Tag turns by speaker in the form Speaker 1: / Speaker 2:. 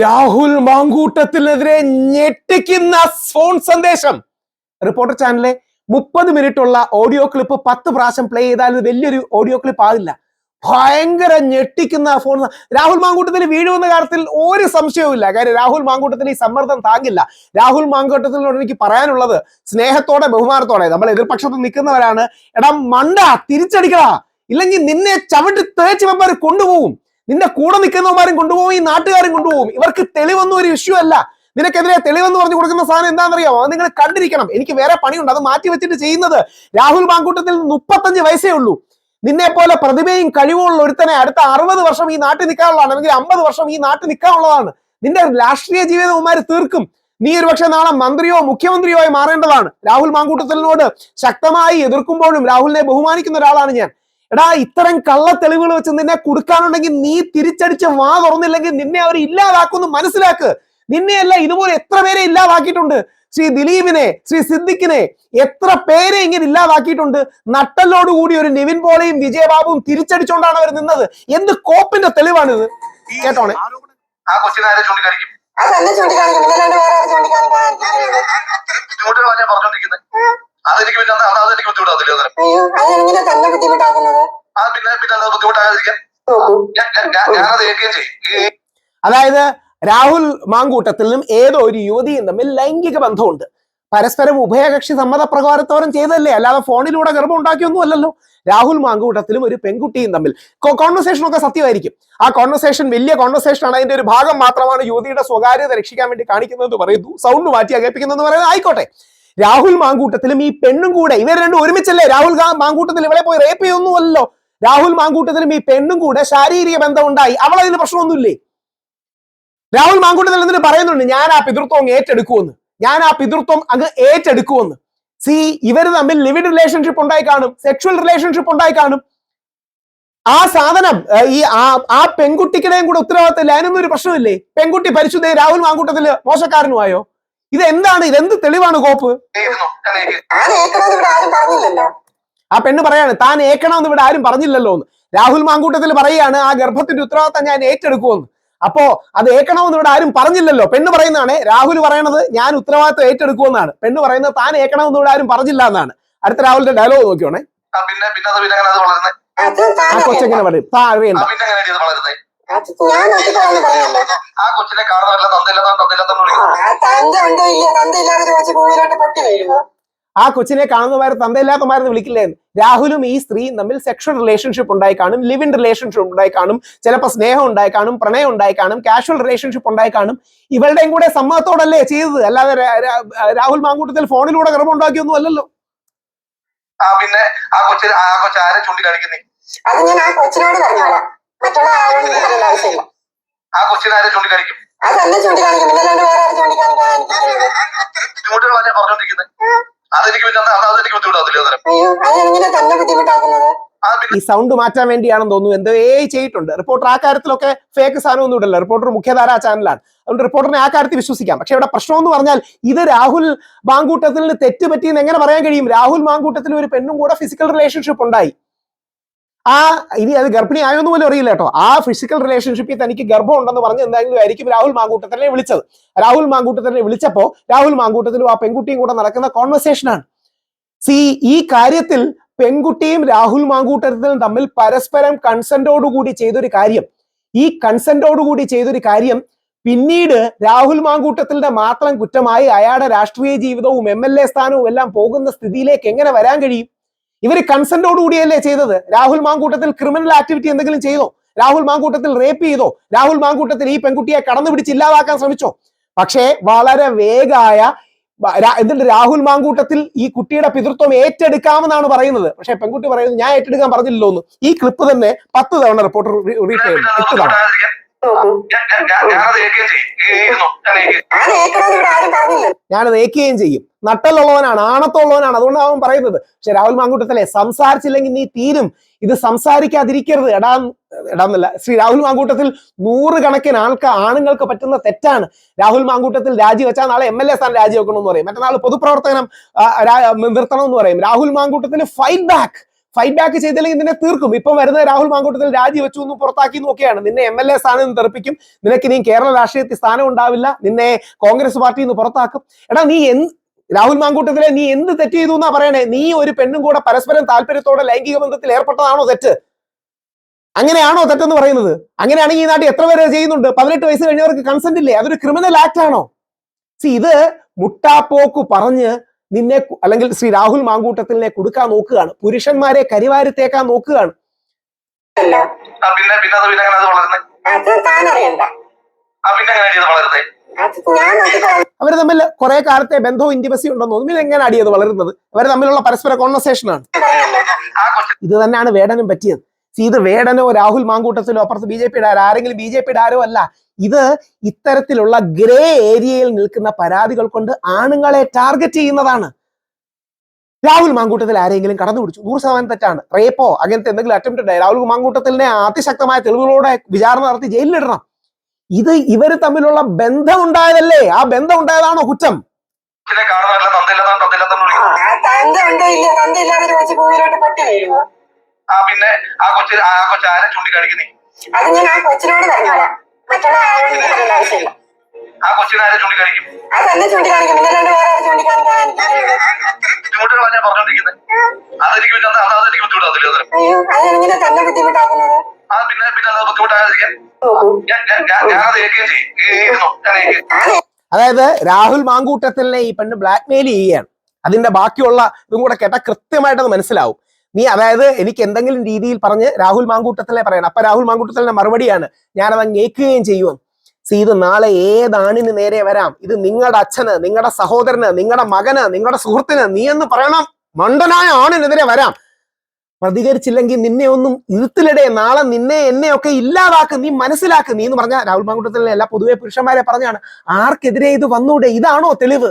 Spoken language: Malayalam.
Speaker 1: രാഹുൽ മാങ്കൂട്ടത്തിനെതിരെ ഞെട്ടിക്കുന്ന ഫോൺ സന്ദേശം. റിപ്പോർട്ടർ ചാനലിലെ മുപ്പത് മിനിറ്റ് ഉള്ള ഓഡിയോ ക്ലിപ്പ് പത്ത് പ്രാവശ്യം പ്ലേ ചെയ്താൽ വലിയൊരു ഓഡിയോ ക്ലിപ്പ് ആവില്ല. ഭയങ്കര ഞെട്ടിക്കുന്ന ഫോൺ രാഹുൽ മാങ്കൂട്ടത്തിൽ വീഴുമെന്ന കാര്യത്തിൽ ഒരു സംശയവുമില്ല. കാര്യം രാഹുൽ മാങ്കൂട്ടത്തിന് ഈ സമ്മർദ്ദം താങ്ങില്ല. രാഹുൽ മാങ്കൂട്ടത്തിനോട് എനിക്ക് പറയാനുള്ളത് സ്നേഹത്തോടെ ബഹുമാനത്തോടെ. നമ്മൾ എതിർപക്ഷത്ത് നിൽക്കുന്നവരാണ്. എടാ മണ്ട തിരിച്ചടിക്കടാ. ഇല്ലെങ്കിൽ നിന്നെ ചവിട്ടി തേച്ച് വെപ്പാർ കൊണ്ടുപോകും. നിന്റെ കൂടെ നിൽക്കുന്നവന്മാരും കൊണ്ടുപോകും ഈ നാട്ടുകാരും കൊണ്ടുപോകും ഇവർക്ക് തെളിവൊന്നും ഒരു ഇഷ്യൂ അല്ല. നിനക്കെതിരെ തെളിവെന്ന് പറഞ്ഞു കൊടുക്കുന്ന സാധനം എന്താണെന്നറിയാമോ? അത് നിങ്ങൾ കണ്ടിരിക്കണം. എനിക്ക് വേറെ പണിയുണ്ട്. അത് മാറ്റി വെച്ചിട്ട് ചെയ്യുന്നത് രാഹുൽ മാങ്കൂട്ടത്തിൽ മുപ്പത്തഞ്ച് വയസ്സേ ഉള്ളൂ. നിന്നെ പോലെ പ്രതിഭയും കഴിവുള്ള ഒരുത്തനെ അടുത്ത അറുപത് വർഷം ഈ നാട്ടിൽ നിൽക്കാനുള്ളതാണ്. അല്ലെങ്കിൽ അമ്പത് വർഷം ഈ നാട്ടിൽ നിൽക്കാനുള്ളതാണ്. നിന്റെ രാഷ്ട്രീയ ജീവിതവുമാര് തീർക്കും. നീ ഒരു പക്ഷെ നാളെ മന്ത്രിയോ മുഖ്യമന്ത്രിയോ ആയി മാറേണ്ടതാണ്. രാഹുൽ മാങ്കൂട്ടത്തിനോട് ശക്തമായി എതിർക്കുമ്പോഴും രാഹുലിനെ ബഹുമാനിക്കുന്ന ഒരാളാണ് ഞാൻ. എടാ ഇത്തരം കള്ള തെളിവുകൾ വെച്ച് നിന്നെ കൊടുക്കാനുണ്ടെങ്കിൽ നീ തിരിച്ചടിച്ച് വാ തുറന്നില്ലെങ്കിൽ നിന്നെ അവർ ഇല്ലാതാക്കുമെന്ന് മനസ്സിലാക്ക്. നിന്നെയല്ല ഇതുപോലെ എത്ര പേരെ ഇല്ലാതാക്കിയിട്ടുണ്ട്? ശ്രീ ദിലീപിനെ ശ്രീ സിദ്ദിഖിനെ എത്ര പേരെ ഇങ്ങനെ ഇല്ലാതാക്കിയിട്ടുണ്ട്? നട്ടലോടുകൂടി ഒരു നിവിൻ പോളയും വിജയബാബുവും തിരിച്ചടിച്ചുകൊണ്ടാണ് അവർ നിന്നത്. എന്ത് കോപ്പിന്റെ തെളിവാണിത്? കേട്ടോണേ?
Speaker 2: ആ കൊച്ചിനെ ആരെ ചൂണ്ടിക്കാണിക്കും?
Speaker 3: അതല്ല ചൂണ്ടിക്കാണിക്കും അതെങ്ങനെ തന്നെ ബുദ്ധിമുട്ടാക്കുന്നത്?
Speaker 2: ആ പിന്നെ പിന്നെ അത് ബുദ്ധിമുട്ടാകാതിരിക്കാൻ ഞാൻ ഞാൻ- ഞാൻ- ഞാനത് ഏൽക്കുകയും ചെയ്യും.
Speaker 1: അതായത് രാഹുൽ മാങ്കൂട്ടത്തിലും ഏതോ ഒരു യുവതിയും തമ്മിൽ ലൈംഗിക ബന്ധമുണ്ട്. പരസ്പരം ഉഭയകക്ഷി സമ്മതപ്രകാരത്തോരം ചെയ്തല്ലേ അല്ലാതെ ഫോണിലൂടെ ഗർഭം ഉണ്ടാക്കിയൊന്നും അല്ലല്ലോ. രാഹുൽ മാങ്കൂട്ടത്തിലും ഒരു പെൺകുട്ടിയും തമ്മിൽ. കോൺവെർസേഷൻ ഒക്കെ സത്യമായിരിക്കും. ആ കോൺവെർസേഷൻ വലിയ കോൺവെർസേഷൻ ആണ്. അതിന്റെ ഒരു ഭാഗം മാത്രമാണ് യുവതിയുടെ സ്വകാര്യത രക്ഷിക്കാൻ വേണ്ടി കാണിക്കുന്നതെന്ന് പറയുന്നു. സൗണ്ട് മാറ്റി അകേപ്പിക്കുന്നതെന്ന് പറയുന്നത് ആയിക്കോട്ടെ. രാഹുൽ മാങ്കൂട്ടത്തിലും ഈ പെണ്ണും കൂടെ ഇവർ രണ്ടും ഒരുമിച്ചല്ലേ? രാഹുൽ മാങ്കൂട്ടത്തിൽ ഇവളെ പോയി റേപ്പ് ചെയ്യൊന്നുമല്ലോ രാഹുൽ മാങ്കൂട്ടത്തിലും ഈ പെണ്ണും കൂടെ ശാരീരിക ബന്ധം ഉണ്ടായി അവളതിന് പ്രശ്നമൊന്നുമില്ലേ? രാഹുൽ മാങ്കൂട്ടത്തിൽ എന്നിട്ട് പറയുന്നുണ്ട് ഞാൻ ആ പിതൃത്വം അങ്ങ് ഏറ്റെടുക്കുമെന്ന് ഞാൻ ആ പിതൃത്വം അങ്ങ് ഏറ്റെടുക്കുമെന്ന് സി ഇവർ തമ്മിൽ ലിവിഡ് റിലേഷൻഷിപ്പ് ഉണ്ടായി കാണും സെക്ഷുവൽ റിലേഷൻഷിപ്പ് ഉണ്ടായി കാണും. ആ സാധനം ഈ ആ പെൺകുട്ടിക്കിടെയും കൂടെ ഉത്തരവാദിത്തമില്ല. അതിനൊന്നും ഒരു പ്രശ്നമില്ലേ? പെൺകുട്ടി പരിശുദ്ധ രാഹുൽ മാങ്കൂട്ടത്തിൽ മോശക്കാരനുമായോ? ഇത് എന്താണ് ഇതെന്ത് തെളിവാണ് കോപ്പ്? ആ പെണ്ണ് പറയാണ് താൻ ഏക്കണമെന്ന് ഇവിടെ ആരും പറഞ്ഞില്ലല്ലോ എന്ന്. രാഹുൽ മാങ്കൂട്ടത്തിൽ പറയാണ് ആ ഗർഭത്തിന്റെ ഉത്തരവാദിത്തം ഞാൻ ഏറ്റെടുക്കുമെന്ന്. അപ്പോ അത് ഏക്കണമെന്ന് ഇവിടെ ആരും പറഞ്ഞില്ലല്ലോ. പെണ്ണ് പറയുന്നതാണ് രാഹുൽ പറയണത് ഞാൻ ഉത്തരവാദിത്തം ഏറ്റെടുക്കുമെന്നാണ്. പെണ്ണ് പറയുന്നത് താൻ ഏക്കണമെന്ന് ഇവിടെ ആരും പറഞ്ഞില്ല എന്നാണ്. അടുത്ത രാഹുലിന്റെ ഡയലോഗ് നോക്കിയോണേ.
Speaker 2: ആ
Speaker 1: കൊച്ചെങ്ങനെ പറയും? താ
Speaker 2: ആ
Speaker 1: അറിയണ്ട
Speaker 2: ആ കൊച്ചിനെ കാണുന്നവരെല്ലാം തന്നില്ലെന്നാണ് തന്നില്ലെന്നാണ് വിളിക്കുന്നത്
Speaker 3: ആ
Speaker 1: കൊച്ചിനെ തന്തയില്ലാത്തമാരെന്ന് വിളിക്കില്ലേ? രാഹുലും ഈ സ്ത്രീയും തമ്മിൽ സെക്ഷൽ റിലേഷൻഷിപ്പ് ഉണ്ടായി കാണും ലിവ് ഇൻ റിലേഷൻഷിപ്പ് ഉണ്ടായി കാണും ചിലപ്പോൾ സ്നേഹം ഉണ്ടായി കാണും പ്രണയം ഉണ്ടായി കാണും കാഷ്വൽ റിലേഷൻഷിപ്പ് ഉണ്ടായി കാണും. ഇവളുടെയും കൂടെ സമ്മതത്തോടല്ലേ ചെയ്തത്? അല്ലാതെ രാഹുൽ മാങ്കൂട്ടത്തിൽ ഫോണിലൂടെ ഗർഭം ഉണ്ടാക്കിയൊന്നും അല്ലല്ലോ
Speaker 2: പിന്നെ ആ കൊച്ചിനെ ആ കൊച്ചു ആരെ ചൂണ്ടിക്കാണിക്കുന്നേ?
Speaker 3: അത് ഞാൻ ആ കൊച്ചിനോട് പറഞ്ഞോളാം. മറ്റുള്ള ആവശ്യമില്ല
Speaker 2: ആ കൊച്ചിനെ ആരെ ചൂണ്ടിക്കാണിക്കും
Speaker 3: അതല്ല ചൂണ്ടിക്കാണിക്കും ഇതല്ലാണ്ട് വേറെ ആരും ചൂണ്ടിക്കാണിക്കാൻ എനിക്കറിയില്ല
Speaker 2: അത്തരം ബുദ്ധിമുട്ടുകളാണ് ഞാൻ പറഞ്ഞോണ്ടിരിക്കുന്നത് അതെനിക്ക് പിന്നെ അത് അതെനിക്ക് ബുദ്ധിമുട്ടാകത്തില്ല അന്നേരം
Speaker 3: അയ്യോ അതെങ്ങനെ തന്നെ ബുദ്ധിമുട്ടാക്കുന്നത്
Speaker 1: ഈ സൗണ്ട് മാറ്റാൻ വേണ്ടിയാണെന്ന് തോന്നുന്നു എന്തോ ഏ ചെയ്തിട്ടുണ്ട് റിപ്പോർട്ടർ ആ കാര്യത്തിലൊക്കെ ഫേക്ക് സാധനമൊന്നും ഇടല്ല റിപ്പോർട്ടർ മുഖ്യധാര ചാനലാണ് അതുകൊണ്ട് റിപ്പോർട്ടറിനെ ആ കാര്യത്തിൽ വിശ്വസിക്കാം പക്ഷെ ഇവിടെ പ്രശ്നം എന്ന് പറഞ്ഞാൽ ഇത് രാഹുൽ മാങ്കൂട്ടത്തിൽ തെറ്റ് പറ്റിയെന്ന് എങ്ങനെ പറയാൻ കഴിയും രാഹുൽ മാങ്കൂട്ടത്തിൽ ഒരു പെണ്ണും കൂടെ ഫിസിക്കൽ റിലേഷൻഷിപ്പ് ഉണ്ടായി ആ ഇനി അത് ഗർഭിണി ആയോന്ന് പോലും അറിയില്ല കേട്ടോ. ആ ഫിസിക്കൽ റിലേഷൻഷിപ്പിൽ തനിക്ക് ഗർഭം ഉണ്ടെന്ന് പറഞ്ഞ് എന്തായാലും ആയിരിക്കും രാഹുൽ മാങ്കൂട്ടത്തിനെ വിളിച്ചത്. രാഹുൽ മാങ്കൂട്ടത്തിനെ വിളിച്ചപ്പോ രാഹുൽ മാങ്കൂട്ടത്തിലും ആ പെൺകുട്ടിയും കൂടെ നടക്കുന്ന കോൺവെർസേഷനാണ് സി ഈ കാര്യത്തിൽ പെൺകുട്ടിയും രാഹുൽ മാങ്കൂട്ടത്തിനും തമ്മിൽ പരസ്പരം കൺസെന്റോടുകൂടി ചെയ്തൊരു കാര്യം. ഈ കൺസെന്റോടുകൂടി ചെയ്തൊരു കാര്യം പിന്നീട് രാഹുൽ മാങ്കൂട്ടത്തിന്റെ മാത്രം കുറ്റമായി അയാളുടെ രാഷ്ട്രീയ ജീവിതവും എം എൽ എ സ്ഥാനവും എല്ലാം പോകുന്ന സ്ഥിതിയിലേക്ക് എങ്ങനെ വരാൻ കഴിയും? ഇവർ കൺസെന്റോടുകൂടിയല്ലേ ചെയ്തത്? രാഹുൽ മാങ്കൂട്ടത്തിൽ ക്രിമിനൽ ആക്ടിവിറ്റി എന്തെങ്കിലും ചെയ്തോ? രാഹുൽ മാങ്കൂട്ടത്തിൽ റേപ്പ് ചെയ്തോ? രാഹുൽ മാങ്കൂട്ടത്തിൽ ഈ പെൺകുട്ടിയെ കടന്നു പിടിച്ച് ഇല്ലാതാക്കാൻ ശ്രമിച്ചോ? പക്ഷേ വളരെ വേഗായ എന്നിട്ട് രാഹുൽ മാങ്കൂട്ടത്തിൽ ഈ കുട്ടിയുടെ പിതൃത്വം ഏറ്റെടുക്കാമെന്നാണ് പറയുന്നത്. പക്ഷെ പെൺകുട്ടി പറയുന്നത് ഞാൻ ഏറ്റെടുക്കാൻ പറഞ്ഞില്ലല്ലോ എന്ന് ഈ ക്ലിപ്പ് തന്നെ പത്ത് തവണ റിപ്പോർട്ടർ
Speaker 2: റീപ്ലേ
Speaker 1: എട്ട് തവണ.
Speaker 2: ഞാനത്
Speaker 1: ഏക്കുകയും ചെയ്യും. നട്ടലുള്ളവനാണ് ആണത്തുള്ളവനാണ് അതുകൊണ്ടാണ് അവൻ പറയുന്നത് പക്ഷെ രാഹുൽ മാങ്കൂട്ടത്തിലെ സംസാരിച്ചില്ലെങ്കിൽ നീ തീരും. ഇത് സംസാരിക്കാതിരിക്കരുത്. എടാ എടാന്നല്ല ശ്രീ രാഹുൽ മാങ്കൂട്ടത്തിൽ നൂറുകണക്കിന് ആൾക്ക് ആണുങ്ങൾക്ക് പറ്റുന്ന തെറ്റാണ്. രാഹുൽ മാങ്കൂട്ടത്തിൽ രാജിവെച്ചാൽ നാളെ എം എൽ എ സ്ഥാനം രാജിവെക്കണം എന്ന് പറയും. മറ്റന്നാൾ പൊതുപ്രവർത്തനം നിർത്തണം എന്ന് പറയും. രാഹുൽ മാങ്കൂട്ടത്തിന് ഫൈറ്റ് ബാക്ക് ഫൈറ്റ് ബാക്ക് ചെയ്തില്ലെങ്കിൽ നിന്നെ തീർക്കും. ഇപ്പം വരുന്ന രാഹുൽ മാങ്കൂട്ടത്തിൽ രാജിവെച്ചു എന്ന് പുറത്താക്കി നോക്കിയാണ് നിന്നെ എം എൽ എ സ്ഥാനം നിന്ന് നിനക്ക് നീ കേരള രാഷ്ട്രീയത്തിൽ സ്ഥാനം ഉണ്ടാവില്ല. നിന്നെ കോൺഗ്രസ് പാർട്ടിയിൽ നിന്ന് പുറത്താക്കും. എടാ നീ എന്ത് രാഹുൽ മാങ്കൂട്ടത്തിലെ നീ എന്ത് തെറ്റ് ചെയ്തു എന്നാ പറയണേ? നീ ഒരു പെണ്ണും കൂടെ പരസ്പരം താല്പര്യത്തോടെ ലൈംഗിക ബന്ധത്തിൽ ഏർപ്പെട്ടതാണോ തെറ്റ്? അങ്ങനെയാണോ തെറ്റെന്ന് പറയുന്നത്? അങ്ങനെയാണെങ്കിൽ ഈ നാട്ടിൽ എത്ര പേര് ചെയ്യുന്നുണ്ട്? പതിനെട്ട് വയസ്സ് കഴിഞ്ഞവർക്ക് കൺസെന്റ് ഇല്ലേ? അതൊരു ക്രിമിനൽ ആക്ട് ആണോ? സി ഇത് മുട്ടാപ്പോക്ക് പറഞ്ഞ് നിന്നെ അല്ലെങ്കിൽ ശ്രീ രാഹുൽ മാങ്കൂട്ടത്തിനെ കൊടുക്കാൻ നോക്കുകയാണ് പുരുഷന്മാരെ കരിവാരിത്തേക്കാൻ നോക്കുകയാണ് അവർ തമ്മിൽ കുറെ കാലത്തെ ബന്ധവും ഇന്റിമസി ഉണ്ടെന്ന് തോന്നുന്നു പിന്നെ എങ്ങനെ അടിയത് വളരുന്നത് അവർ തമ്മിലുള്ള പരസ്പര കോൺവെർസേഷൻ ആണ് ഇത് തന്നെയാണ് വേടനും പറ്റിയത് ഇത് വേടനോ രാഹുൽ മാങ്കൂട്ടത്തിലോ അപ്പുറത്ത് ബി ജെ പിയുടെ ആരോ ആരെങ്കിലും ബി ജെ പിയുടെ ആരോ അല്ല. ഇത് ഇത്തരത്തിലുള്ള ഗ്രേ ഏരിയയിൽ നിൽക്കുന്ന പരാതികൾ കൊണ്ട് ആണുങ്ങളെ ടാർഗറ്റ് ചെയ്യുന്നതാണ്. രാഹുൽ മാങ്കൂട്ടത്തിൽ ആരെങ്കിലും കടന്നു പിടിച്ചു. നൂറ് ശതമാനം തെറ്റാണ്. റേപ്പോ അങ്ങനത്തെ എന്തെങ്കിലും അറ്റംപ്റ്റ് ഉണ്ടായി രാഹുൽ മാങ്കൂട്ടത്തിനെ അതിശക്തമായ തെളിവുകളോടെ വിചാരണ നടത്തി ജയിലിലിടണം ഇത് ഇവർ തമ്മിലുള്ള ബന്ധം ഉണ്ടായതല്ലേ? ആ ബന്ധം ഉണ്ടായതാണോ കുറ്റം?
Speaker 3: ഇല്ലാതെ ഒരു കൊച്ചു ഭൂമിയിലോട്ട് പൊട്ടി വീഴുമോ
Speaker 2: ആ പിന്നെ ആ കൊച്ചു ആ കൊച്ചു ആരെ ചൂണ്ടിക്കാണിക്കുന്നേ
Speaker 3: അത് ഞാൻ ആ കൊച്ചിനോട് പറഞ്ഞോളാം മറ്റുള്ള ആരോടും എനിക്ക് പറയേണ്ട ആവശ്യമില്ല
Speaker 2: ആ കൊച്ചിനെ ആരെ ചൂണ്ടിക്കാണിക്കും
Speaker 3: അത് തന്നെ ചൂണ്ടിക്കാണിക്കും പിന്നെ രണ്ട് വേറെ ആരെ ചൂണ്ടിക്കാണിക്കാൻ എനിക്കറിയില്ല
Speaker 2: ബുദ്ധിമുട്ടുകളാണ് ഞാൻ പറഞ്ഞോണ്ടിരിക്കുന്നത് അതെനിക്ക് പിന്നെ അത് അതെനിക്ക് ബുദ്ധിമുട്ടാവത്തില്ല അത്
Speaker 3: അയ്യോ അതെങ്ങനെ തന്നെ ബുദ്ധിമുട്ടാക്കുന്നത്
Speaker 2: ആ പിന്നെ പിന്നെ അത് ബുദ്ധിമുട്ടാകാതിരിക്കാൻ ഞാൻ ഞാൻ ഞാൻ ഞാനത് ഏൽക്കുകയും ചെയ്യും ഇരുന്നു ഞാൻ ഏൽക്കുകയും
Speaker 1: അതായത് രാഹുൽ മാങ്കൂട്ടത്തിലെ ഈ പെണ്ണ് ബ്ലാക്ക്മെയിൽ ചെയ്യുകയാണ് അതിന്റെ ബാക്കിയുള്ള ഇതും കൂടെ കേട്ടാൽ കൃത്യമായിട്ടത് മനസ്സിലാവും നീ അതായത് എനിക്ക് എന്തെങ്കിലും രീതിയിൽ പറഞ്ഞ് രാഹുൽ മാങ്കൂട്ടത്തിലെ പറയണം. അപ്പൊ രാഹുൽ മാങ്കൂട്ടത്തിലെ മറുപടിയാണ് ഞാനത് അങ്ങേക്കുകയും ചെയ്യുമെന്ന് സി ഇത് നാളെ ഏതാണിന് നേരെ വരാം? ഇത് നിങ്ങളുടെ അച്ഛന് നിങ്ങളുടെ സഹോദരന് നിങ്ങളുടെ മകന് നിങ്ങളുടെ സുഹൃത്തിന് നീ എന്ന് പറയണം. മണ്ടനായ ആണിനെതിരെ വരാം. പ്രതികരിച്ചില്ലെങ്കിൽ നിന്നെ ഒന്നും ഇരുത്തിലിടെ നാളെ നിന്നെ എന്നെ ഒക്കെ ഇല്ലാതാക്കും നീ മനസ്സിലാക്കും. നീ എന്ന് പറഞ്ഞ രാഹുൽ മാങ്കൂട്ടത്തിലെ എല്ലാ പൊതുവെ പുരുഷന്മാരെ പറഞ്ഞാണ് ആർക്കെതിരെ ഇത് വന്നൂടെ? ഇതാണോ തെളിവ്?